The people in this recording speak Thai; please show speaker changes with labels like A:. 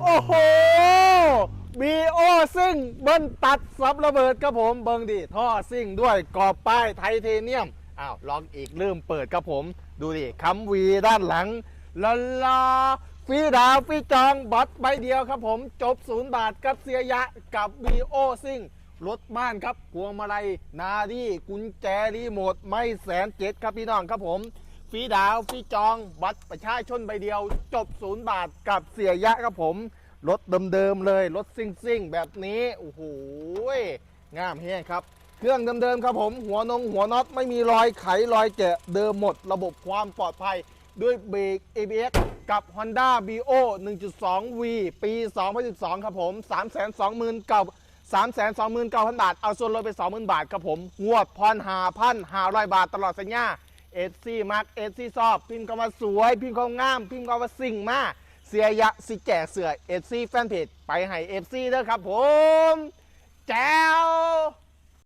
A: โอ้โหบีโอซิ่งเบิ้ลตัดซับระเบิดครับผมเบิงดิท่อซิ่งด้วยกรอบป้ายไทเทเนียมอ้าวล็อกอีกลืมเปิดครับผม ดูดิคัมวีด้านหลังลาลาฟีดาวฟีจองบัตรใบเดียวครับผมจบศูนย์บาทกับเสียยะกับบีโอซิ่งรถบ้านครับพวงมาลัยนาดีกุญแจรีโมทไม่แสนเจ็ดครับพี่น้องครับผม รีดาวฟรีจอง บัตรประชาชนใบเดียว จบศูนย์บาทกับเสียยะครับผม รถเดิมๆเลย รถซิ่งซิ่งๆแบบนี้ โอ้โหงามแฮงครับ เครื่องเดิมๆครับผม หัวนงหัวน็อตไม่มีรอยไขรอยแกะเดิมหมด ระบบความปลอดภัยด้วยเบรก ABS กับ Honda BO 1.2V ปี 2012 ครับผม 320,000กับ329,000 บาท เอาส่วนลดไป 20,000 บาทครับผม งวดพรหาพันหาร้อยบาทตลอดสัญญา เอสซี่มาร์กเอสซี่ซอบพิมพ์คำว่าสวย พิมพ์คำงาม พิมพ์คำว่าสิ่งมากเสียยะสิแก่เสือเอสซี่แฟนเพจไปให้เอฟซีเด้อครับผม แจ้ว